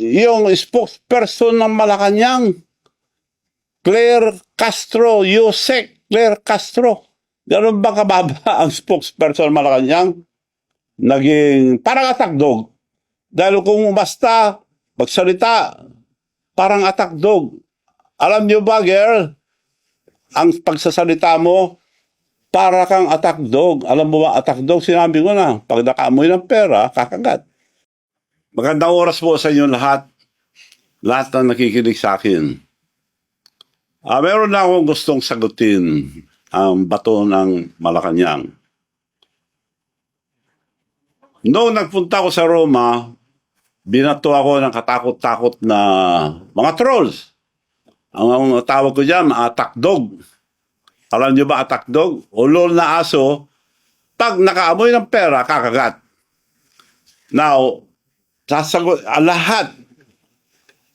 yung spokesperson ng Malacanang, Claire Castro, Yusek Claire Castro. Ganun ba kababa ang spokesperson ng Malacanang? Naging parang attack dog. Dahil kung basta magsalita, parang attack dog. Alam niyo ba, girl, ang pagsasalita mo, para kang attack dog. Alam mo ba, attack dog, sinabi ko na, pag nakaamoy ng pera, kakagat. Magandang oras po sa inyo lahat. Lahat na nakikinig sa akin. Ah, meron na akong gustong sagutin ang bato ng Malacanang. Noong nagpunta ko sa Roma, binato ako ng katakot-takot na mga trolls. Ang, ang tawag ko dyan, attack dog. Alam niyo ba attack dog? Ulol na aso, pag nakaamoy ng pera, kakagat. Now, sasagot, ah, lahat,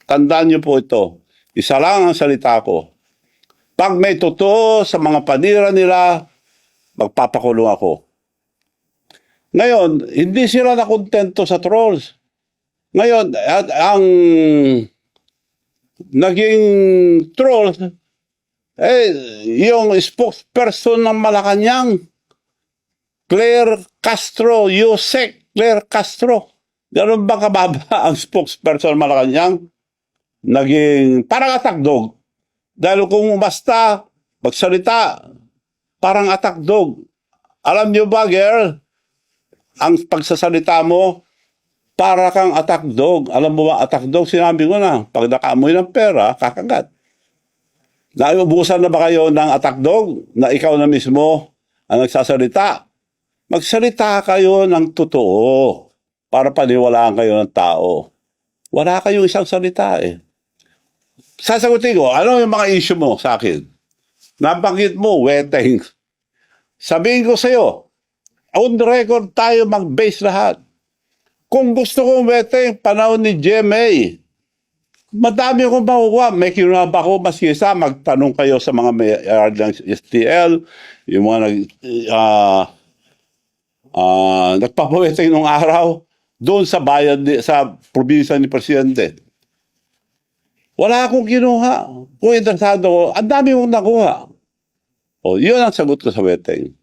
tandaan niyo po ito, isa lang ang salita ko. Pag may totoo sa mga panira nila, magpapakulong ako. Ngayon, hindi sila nakontento sa trolls. Ngayon, at ang naging trolls, eh, yung spokesperson ng Malacanang, Claire Castro, Yusek Claire Castro. Ganun ba kababa ang spokesperson ng Malacanang? Naging parang attack dog. Dahil kung basta magsalita, parang attack dog. Alam niyo ba, girl, ang pagsasalita mo, para kang attack dog. Alam mo ba, attack dog, sinabi ko na, pag nakaamoy ng pera, kakagat. Naubusan na ba kayo ng attack dog na ikaw na mismo ang nagsasalita? Magsalita kayo ng totoo para paniwalaan kayo ng tao. Wala kayong isang salita eh. Sasagutin ko, ano yung mga issue mo sa akin? Nabanggit mo, weteng. Sabihin ko sa'yo, on the record tayo mag-base lahat. Kung gusto kong weteng, panahon ni GMA, madami akong makukuha. May kinunab ako mas isa, magtanong kayo sa mga may uh, ng STL, yung mga nag, ah, ah, nagpapaweteng nung araw, doon sa bayan, ni- sa probinsya ni Presidente. Wala akong kinuha. Kung interesado ko, ang dami mong nakuha. O, yun ang sagot ko sa weteng.